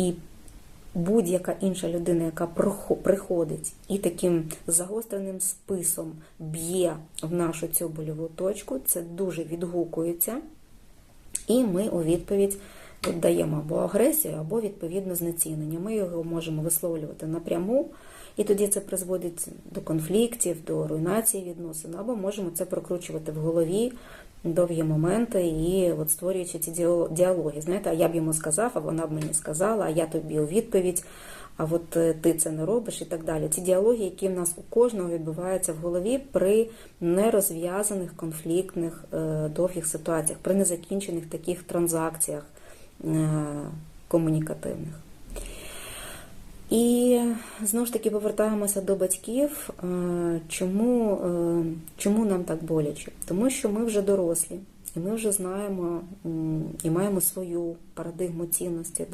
І будь-яка інша людина, яка приходить і таким загостреним списом б'є в нашу цю больову точку, це дуже відгукується. І ми у відповідь даємо або агресію, або відповідно знецінення. Ми його можемо висловлювати напряму, і тоді це призводить до конфліктів, до руйнації відносин, або можемо це прокручувати в голові довгі моменти і от створюючи ці діало- діалоги. Знаєте, а я б йому сказав, а вона б мені сказала, а я тобі у відповідь. А от е, ти це не робиш і так далі. Ці діалоги, які в нас у кожного відбуваються в голові при нерозв'язаних конфліктних е, довгих ситуаціях, при незакінчених таких транзакціях е, комунікативних. І знову ж таки повертаємося до батьків. Е, Чому, е, чому нам так боляче? Тому що ми вже дорослі, і ми вже знаємо і маємо свою парадигму цінності.